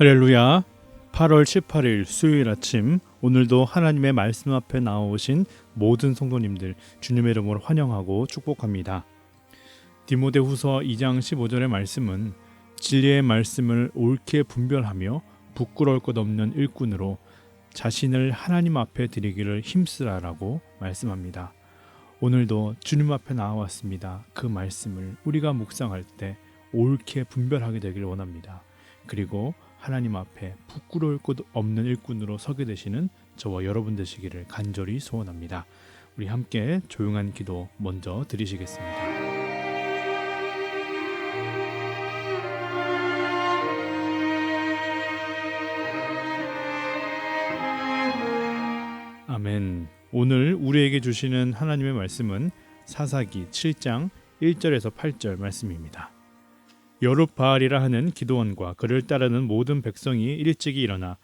할렐루야. 8월 18일 수요일 아침 오늘도 하나님의 말씀 앞에 나오신 모든 성도님들 주님의 이름으로 환영하고 축복합니다. 디모데후서 2장 15절의 말씀은 진리의 말씀을 옳게 분별하며 부끄러울 것 없는 일꾼으로 자신을 하나님 앞에 드리기를 힘쓰라라고 말씀합니다. 오늘도 주님 앞에 나왔습니다. 그 말씀을 우리가 묵상할 때 옳게 분별하게 되기를 원합니다. 그리고 하나님 앞에 부끄러울 것 없는 일꾼으로 서게 되시는 저와 여러분 되시기를 간절히 소원합니다. 우리 함께 조용한 기도 먼저 드리시겠습니다. 아멘. 오늘 우리에게 주시는 하나님의 말씀은 사사기 7장 1절에서 8절 말씀입니다. 여룻바알이라 하는 기도원과 그를 따르는 모든 백성이 일찍이 일어나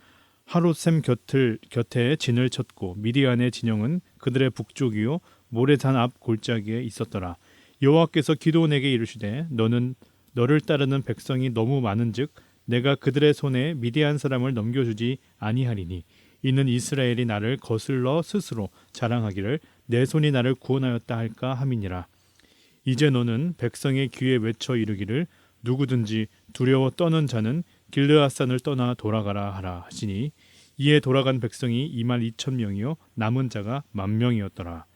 하룻샘 곁을 곁에 진을 쳤고 미디안의 진영은 그들의 북쪽이요 모래산 앞 골짜기에 있었더라. 여호와께서 기도원에게 이르시되 너는 너를 따르는 백성이 너무 많은즉 내가 그들의 손에 미디안 사람을 넘겨주지 아니하리니 이는 이스라엘이 나를 거슬러 스스로 자랑하기를 내 손이 나를 구원하였다 할까 함이니라. 이제 너는 백성의 귀에 외쳐 이르기를 누구든지 두려워 떠는 자는 길르앗산을 떠나 돌아가라 하라 하시니 이에 돌아간 백성이 2만 2천 명이요 남은 자가 만 명이었더라.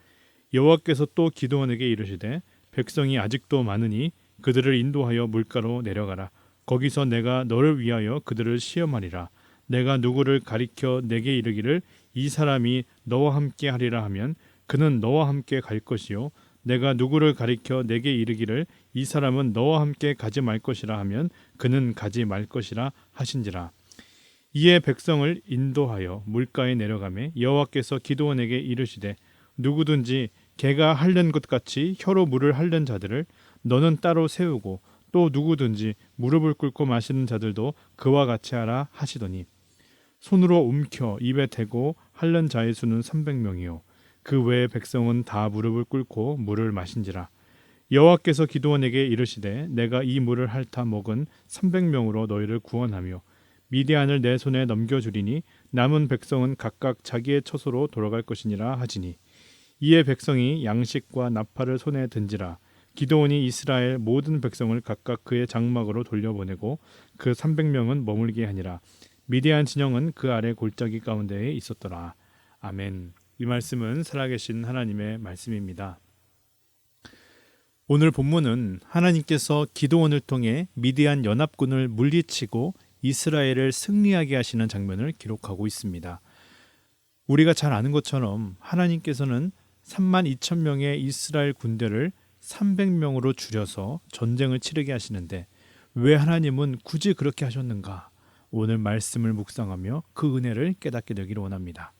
여호와께서 또 기도원에게 이르시되 백성이 아직도 많으니 그들을 인도하여 물가로 내려가라. 거기서 내가 너를 위하여 그들을 시험하리라. 내가 누구를 가리켜 내게 이르기를 이 사람이 너와 함께 하리라 하면 그는 너와 함께 갈 것이요 내가 누구를 가리켜 내게 이르기를 이 사람은 너와 함께 가지 말 것이라 하면 그는 가지 말 것이라 하신지라. 이에 백성을 인도하여 물가에 내려가매 여호와께서 기도원에게 이르시되 누구든지 개가 핥는 것 같이 혀로 물을 핥는 자들을 너는 따로 세우고 또 누구든지 무릎을 꿇고 마시는 자들도 그와 같이 하라 하시더니 손으로 움켜 입에 대고 핥는 자의 수는 300명이요 그 외의 백성은 다 무릎을 꿇고 물을 마신지라. 여호와께서 기도원에게 이르시되 내가 이 물을 핥아 먹은 300명으로 너희를 구원하며 미디안을 내 손에 넘겨 주리니 남은 백성은 각각 자기의 처소로 돌아갈 것이니라 하지니. 이에 백성이 양식과 나팔을 손에 든지라. 기도원이 이스라엘 모든 백성을 각각 그의 장막으로 돌려보내고 그 300명은 머물게 하니라. 미디안 진영은 그 아래 골짜기 가운데에 있었더라. 아멘 이 말씀은 살아계신 하나님의 말씀입니다. 오늘 본문은 하나님께서 기도원을 통해 미디안 연합군을 물리치고 이스라엘을 승리하게 하시는 장면을 기록하고 있습니다. 우리가 잘 아는 것처럼 하나님께서는 3만 2천 명의 이스라엘 군대를 300명으로 줄여서 전쟁을 치르게 하시는데 왜 하나님은 굳이 그렇게 하셨는가? 오늘 말씀을 묵상하며 그 은혜를 깨닫게 되기를 원합니다.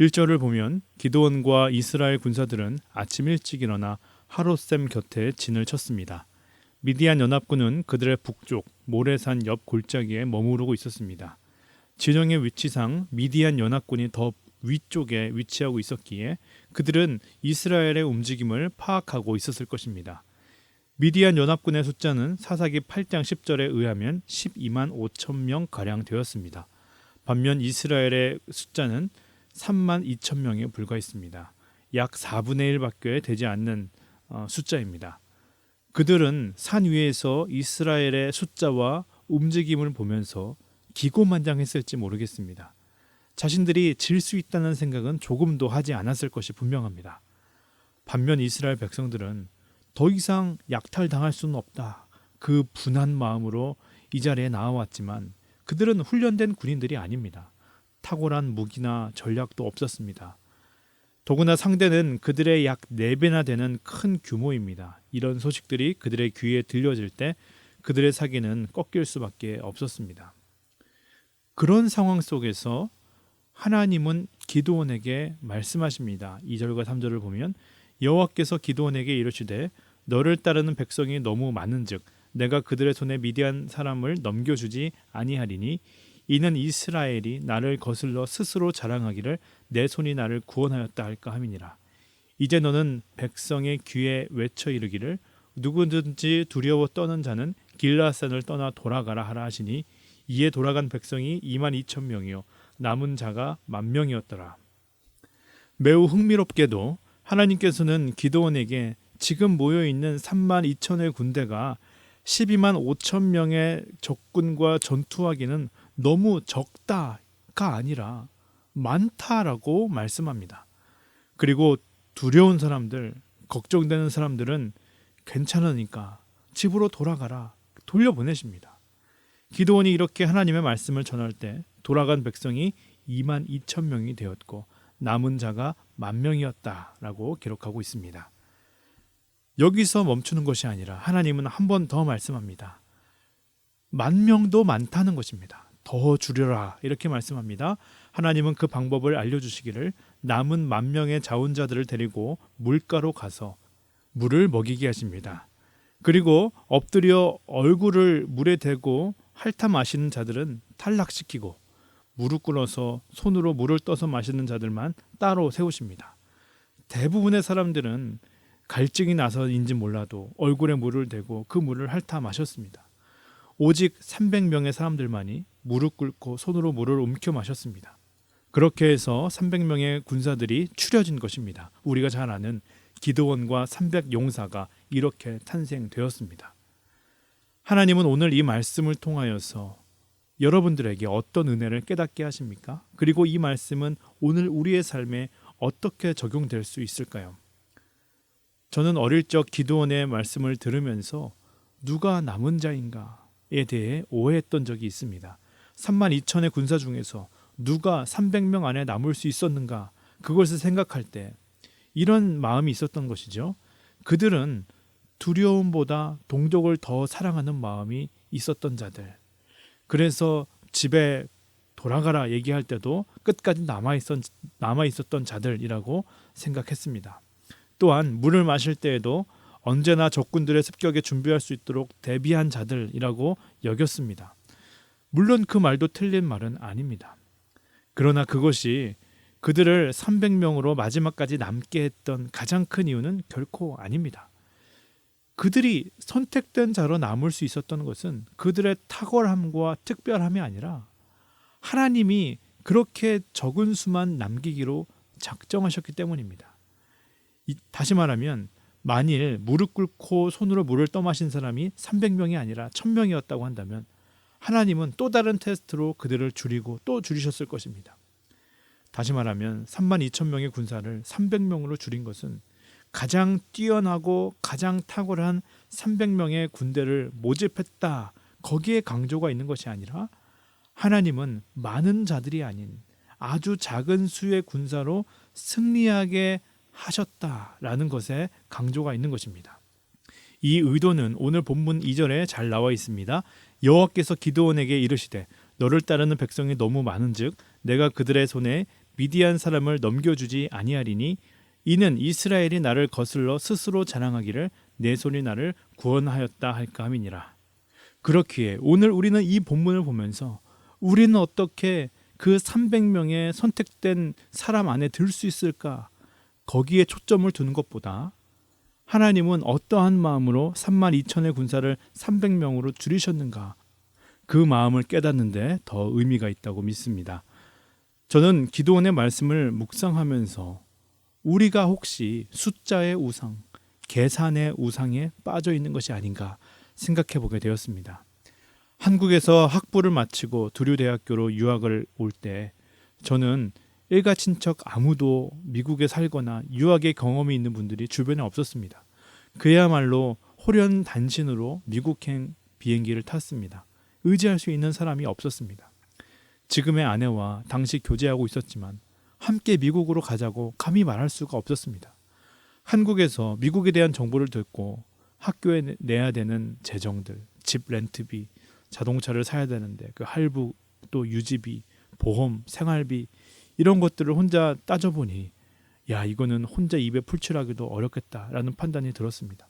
1절을 보면 기도원과 이스라엘 군사들은 아침 일찍 일어나 하롯셈 곁에 진을 쳤습니다. 미디안 연합군은 그들의 북쪽 모래산 옆 골짜기에 머무르고 있었습니다. 진영의 위치상 미디안 연합군이 더 위쪽에 위치하고 있었기에 그들은 이스라엘의 움직임을 파악하고 있었을 것입니다. 미디안 연합군의 숫자는 사사기 8장 10절에 의하면 12만 5천 명 가량 되었습니다. 반면 이스라엘의 숫자는 3만 2천 명에 불과했습니다. 약 4분의 1밖에 되지 않는 어, 숫자입니다. 그들은 산 위에서 이스라엘의 숫자와 움직임을 보면서 기고만장했을지 모르겠습니다. 자신들이 질 수 있다는 생각은 조금도 하지 않았을 것이 분명합니다. 반면 이스라엘 백성들은 더 이상 약탈당할 수는 없다. 그 분한 마음으로 이 자리에 나와왔지만 그들은 훈련된 군인들이 아닙니다. 탁월한 무기나 전략도 없었습니다. 더구나 상대는 그들의 약 4배나 되는 큰 규모입니다. 이런 소식들이 그들의 귀에 들려질 때 그들의 사기는 꺾일 수밖에 없었습니다. 그런 상황 속에서 하나님은 기도원에게 말씀하십니다. 2절과 3절을 보면 여호와께서 기도원에게 이르시되 너를 따르는 백성이 너무 많은즉 내가 그들의 손에 미디안 사람을 넘겨주지 아니하리니 이는 이스라엘이 나를 거슬러 스스로 자랑하기를 내 손이 나를 구원하였다 할까 함이니라. 이제 너는 백성의 귀에 외쳐 이르기를 누구든지 두려워 떠는 자는 길라산을 떠나 돌아가라 하라 하시니 이에 돌아간 백성이 2만 2천 명이요 남은 자가 만 명이었더라. 매우 흥미롭게도 하나님께서는 기도원에게 지금 모여 있는 3만 2천의 군대가 12만 5천 명의 적군과 전투하기는 너무 적다가 아니라 많다라고 말씀합니다. 그리고 두려운 사람들, 걱정되는 사람들은 괜찮으니까 집으로 돌아가라 돌려보내십니다. 기도원이 이렇게 하나님의 말씀을 전할 때 돌아간 백성이 2만 2천 명이 되었고 남은 자가 만 명이었다라고 기록하고 있습니다. 여기서 멈추는 것이 아니라 하나님은 한 번 더 말씀합니다. 만 명도 많다는 것입니다. 더 줄여라 이렇게 말씀합니다. 하나님은 그 방법을 알려주시기를 남은 만 명의 자원자들을 데리고 물가로 가서 물을 먹이게 하십니다. 그리고 엎드려 얼굴을 물에 대고 핥아 마시는 자들은 탈락시키고 무릎 꿇어서 손으로 물을 떠서 마시는 자들만 따로 세우십니다. 대부분의 사람들은 갈증이 나서인지 몰라도 얼굴에 물을 대고 그 물을 핥아 마셨습니다. 오직 300명의 사람들만이 무릎 꿇고 손으로 물을 움켜 마셨습니다. 그렇게 해서 300명의 군사들이 추려진 것입니다. 우리가 잘 아는 기도원과 300 용사가 이렇게 탄생되었습니다. 하나님은 오늘 이 말씀을 통하여서 여러분들에게 어떤 은혜를 깨닫게 하십니까? 그리고 이 말씀은 오늘 우리의 삶에 어떻게 적용될 수 있을까요? 저는 어릴 적 기도원의 말씀을 들으면서 누가 남은 자인가에 대해 오해했던 적이 있습니다. 3만 2천의 군사 중에서 누가 300명 안에 남을 수 있었는가 그것을 생각할 때 이런 마음이 있었던 것이죠. 그들은 두려움보다 동족을 더 사랑하는 마음이 있었던 자들. 그래서 집에 돌아가라 얘기할 때도 끝까지 남아 있었 남아 있었던 자들이라고 생각했습니다. 또한 물을 마실 때에도 언제나 적군들의 습격에 준비할 수 있도록 대비한 자들이라고 여겼습니다. 물론 그 말도 틀린 말은 아닙니다. 그러나 그것이 그들을 300명으로 마지막까지 남게 했던 가장 큰 이유는 결코 아닙니다. 그들이 선택된 자로 남을 수 있었던 것은 그들의 탁월함과 특별함이 아니라 하나님이 그렇게 적은 수만 남기기로 작정하셨기 때문입니다. 이, 다시 말하면 만일 무릎 꿇고 손으로 물을 떠마신 사람이 300명이 아니라 1000명이었다고 한다면 하나님은 또 다른 테스트로 그들을 줄이고 또 줄이셨을 것입니다. 다시 말하면 3만 2천 명의 군사를 300명으로 줄인 것은 가장 뛰어나고 가장 탁월한 300명의 군대를 모집했다. 거기에 강조가 있는 것이 아니라 하나님은 많은 자들이 아닌 아주 작은 수의 군사로 승리하게 하셨다라는 것에 강조가 있는 것입니다. 이 의도는 오늘 본문 2절에 잘 나와 있습니다. 여호와께서 기드온에게 이르시되 너를 따르는 백성이 너무 많은즉 내가 그들의 손에 미디안 사람을 넘겨주지 아니하리니 이는 이스라엘이 나를 거슬러 스스로 자랑하기를 내 손이 나를 구원하였다 할까 함이니라. 그렇기에 오늘 우리는 이 본문을 보면서 우리는 어떻게 그 300명의 선택된 사람 안에 들 수 있을까? 거기에 초점을 두는 것보다 하나님은 어떠한 마음으로 3만 2천의 군사를 300명으로 줄이셨는가? 그 마음을 깨닫는데 더 의미가 있다고 믿습니다. 저는 기도원의 말씀을 묵상하면서 우리가 혹시 숫자의 우상, 계산의 우상에 빠져 있는 것이 아닌가 생각해 보게 되었습니다. 한국에서 학부를 마치고 두류 대학교로 유학을 올 때 저는 일가 친척 아무도 미국에 살거나 유학의 경험이 있는 분들이 주변에 없었습니다. 그야말로 호련 단신으로 미국행 비행기를 탔습니다. 의지할 수 있는 사람이 없었습니다. 지금의 아내와 당시 교제하고 있었지만 함께 미국으로 가자고 감히 말할 수가 없었습니다. 한국에서 미국에 대한 정보를 듣고 학교에 내야 되는 재정들, 집 렌트비, 자동차를 사야 되는데 그 할부 또 유지비, 보험, 생활비 이런 것들을 혼자 따져보니 야 이거는 혼자 입에 풀칠하기도 어렵겠다라는 판단이 들었습니다.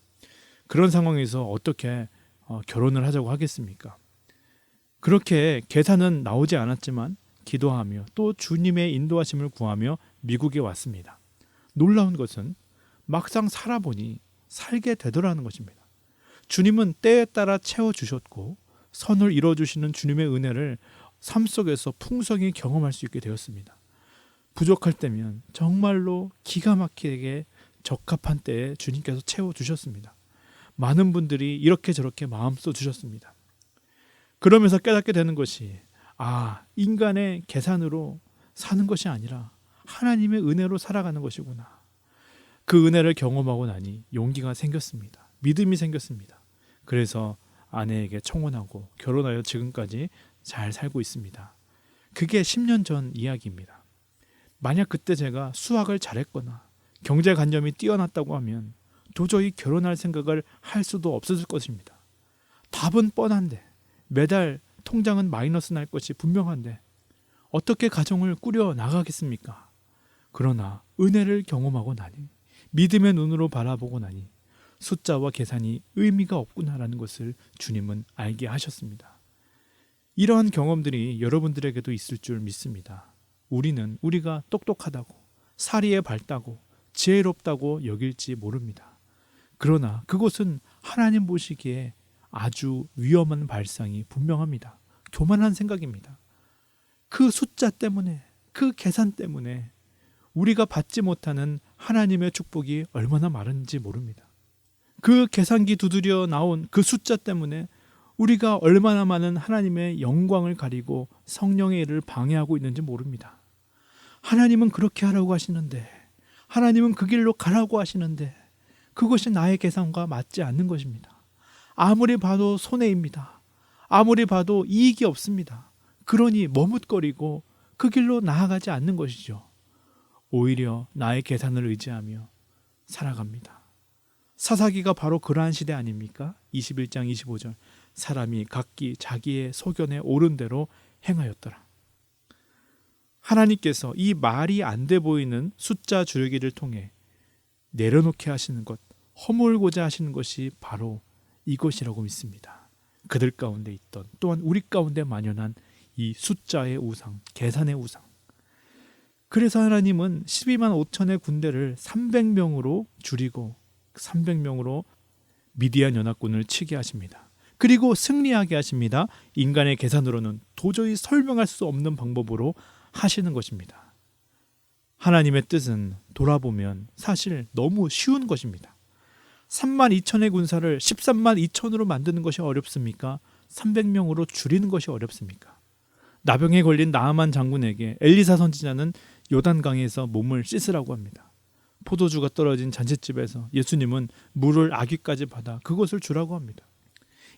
그런 상황에서 어떻게 어, 결혼을 하자고 하겠습니까? 그렇게 계산은 나오지 않았지만 기도하며 또 주님의 인도하심을 구하며 미국에 왔습니다. 놀라운 것은 막상 살아보니 살게 되더라는 것입니다. 주님은 때에 따라 채워주셨고 선을 이뤄주시는 주님의 은혜를 삶 속에서 풍성히 경험할 수 있게 되었습니다. 부족할 때면 정말로 기가 막히게 적합한 때에 주님께서 채워 주셨습니다. 많은 분들이 이렇게 저렇게 마음 써 주셨습니다. 그러면서 깨닫게 되는 것이 아, 인간의 계산으로 사는 것이 아니라 하나님의 은혜로 살아가는 것이구나. 그 은혜를 경험하고 나니 용기가 생겼습니다. 믿음이 생겼습니다. 그래서 아내에게 청혼하고 결혼하여 지금까지 잘 살고 있습니다. 그게 10년 전 이야기입니다. 만약 그때 제가 수학을 잘했거나 경제관념이 뛰어났다고 하면 도저히 결혼할 생각을 할 수도 없었을 것입니다. 답은 뻔한데 매달 통장은 마이너스 날 것이 분명한데 어떻게 가정을 꾸려 나가겠습니까? 그러나 은혜를 경험하고 나니 믿음의 눈으로 바라보고 나니 숫자와 계산이 의미가 없구나라는 것을 주님은 알게 하셨습니다. 이러한 경험들이 여러분들에게도 있을 줄 믿습니다. 우리는 우리가 똑똑하다고, 사리에 밝다고, 지혜롭다고 여길지 모릅니다. 그러나 그것은 하나님 보시기에 아주 위험한 발상이 분명합니다. 교만한 생각입니다. 그 숫자 때문에, 그 계산 때문에 우리가 받지 못하는 하나님의 축복이 얼마나 많은지 모릅니다. 그 계산기 두드려 나온 그 숫자 때문에 우리가 얼마나 많은 하나님의 영광을 가리고 성령의 일을 방해하고 있는지 모릅니다. 하나님은 그렇게 하라고 하시는데, 하나님은 그 길로 가라고 하시는데, 그것이 나의 계산과 맞지 않는 것입니다. 아무리 봐도 손해입니다. 아무리 봐도 이익이 없습니다. 그러니 머뭇거리고 그 길로 나아가지 않는 것이죠. 오히려 나의 계산을 의지하며 살아갑니다. 사사기가 바로 그러한 시대 아닙니까? 21장 25절. 사람이 각기 자기의 소견에 옳은 대로 행하였더라. 하나님께서 이 말이 안 돼 보이는 숫자 줄기를 통해 내려놓게 하시는 것, 허물고자 하시는 것이 바로 이것이라고 믿습니다. 그들 가운데 있던 또한 우리 가운데 만연한 이 숫자의 우상, 계산의 우상. 그래서 하나님은 12만 5천의 군대를 300명으로 줄이고 300명으로 미디안 연합군을 치게 하십니다. 그리고 승리하게 하십니다. 인간의 계산으로는 도저히 설명할 수 없는 방법으로 하시는 것입니다. 하나님의 뜻은 돌아보면 사실 너무 쉬운 것입니다. 3만 2천의 군사를 13만 2천으로 만드는 것이 어렵습니까? 300명으로 줄이는 것이 어렵습니까? 나병에 걸린 나아만 장군에게 엘리사 선지자는 요단강에서 몸을 씻으라고 합니다. 포도주가 떨어진 잔치집에서 예수님은 물을 아기까지 받아 그것을 주라고 합니다.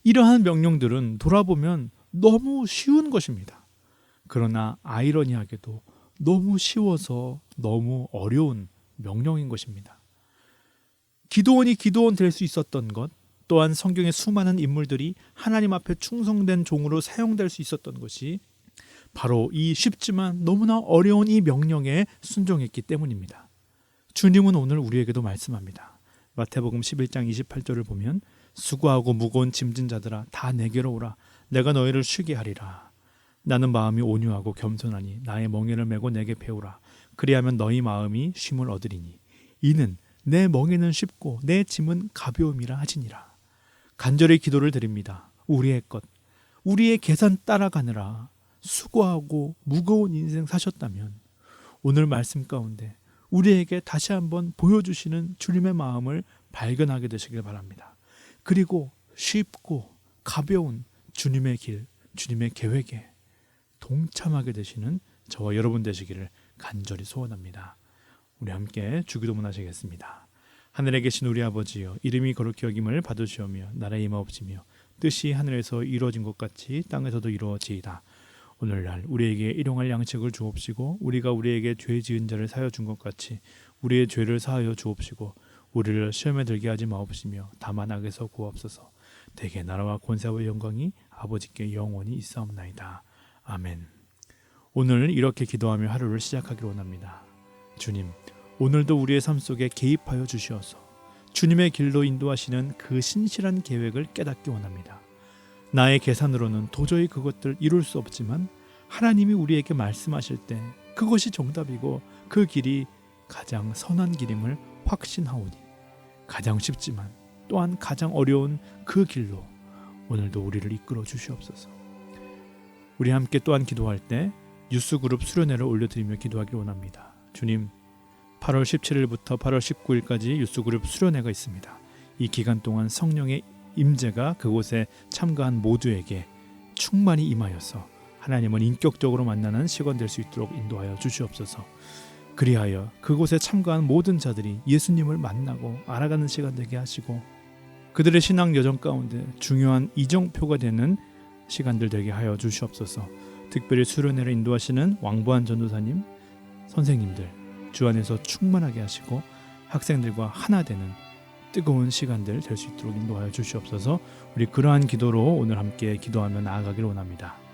이러한 명령들은 돌아보면 너무 쉬운 것입니다. 그러나 아이러니하게도 너무 쉬워서 너무 어려운 명령인 것입니다. 기도원이 기도원 될 수 있었던 것, 또한 성경의 수많은 인물들이 하나님 앞에 충성된 종으로 사용될 수 있었던 것이 바로 이 쉽지만 너무나 어려운 이 명령에 순종했기 때문입니다. 주님은 오늘 우리에게도 말씀합니다. 마태복음 11장 28절을 보면 수고하고 무거운 짐진 자들아 다 내게로 오라 내가 너희를 쉬게 하리라. 나는 마음이 온유하고 겸손하니 나의 멍에를 메고 내게 배우라. 그리하면 너희 마음이 쉼을 얻으리니 이는 내 멍에는 쉽고 내 짐은 가벼움이라 하시니라. 간절히 기도를 드립니다. 우리의 것, 우리의 계산 따라가느라 수고하고 무거운 인생 사셨다면 오늘 말씀 가운데 우리에게 다시 한번 보여주시는 주님의 마음을 발견하게 되시길 바랍니다. 그리고 쉽고 가벼운 주님의 길, 주님의 계획에 동참하게 되시는 저와 여러분 되시기를 간절히 소원합니다. 우리 함께 주기도문 하시겠습니다. 하늘에 계신 우리 아버지여 이름이 거룩히 여김을 받으시오며 나라의 임하옵시며 뜻이 하늘에서 이루어진 것 같이 땅에서도 이루어지이다. 오늘날 우리에게 일용할 양식을 주옵시고 우리가 우리에게 죄 지은 자를 사여 준 것 같이 우리의 죄를 사하여 주옵시고 우리를 시험에 들게 하지 마옵시며 다만 악에서 구옵소서. 대개 나라와 권세와 영광이 아버지께 영원히 있사옵나이다. 아멘. 오늘 이렇게 기도하며 하루를 시작하기를 원합니다. 주님 오늘도 우리의 삶 속에 개입하여 주시어서 주님의 길로 인도하시는 그 신실한 계획을 깨닫기 원합니다 나의 계산으로는 도저히 그것들 이룰 수 없지만 하나님이 우리에게 말씀하실 때 그것이 정답이고 그 길이 가장 선한 길임을 확신하오니 가장 쉽지만 또한 가장 어려운 그 길로 오늘도 우리를 이끌어 주시옵소서. 우리 함께 또한 기도할 때 뉴스 그룹 수련회를 올려드리며 기도하기 원합니다. 주님, 8월 17일부터 8월 19일까지 뉴스 그룹 수련회가 있습니다. 이 기간 동안 성령의 임재가 그곳에 참가한 모두에게 충만히 임하여서 하나님을 인격적으로 만나는 시간 될 수 있도록 인도하여 주시옵소서. 그리하여 그곳에 참가한 모든 자들이 예수님을 만나고 알아가는 시간 되게 하시고 그들의 신앙 여정 가운데 중요한 이정표가 되는 시간들 되게 하여 주시옵소서. 특별히 수련회를 인도하시는 왕보안 전도사님, 선생님들 주 안에서 충만하게 하시고 학생들과 하나 되는 뜨거운 시간들 될 수 있도록 인도하여 주시옵소서. 우리 그러한 기도로 오늘 함께 기도하며 나아가기를 원합니다.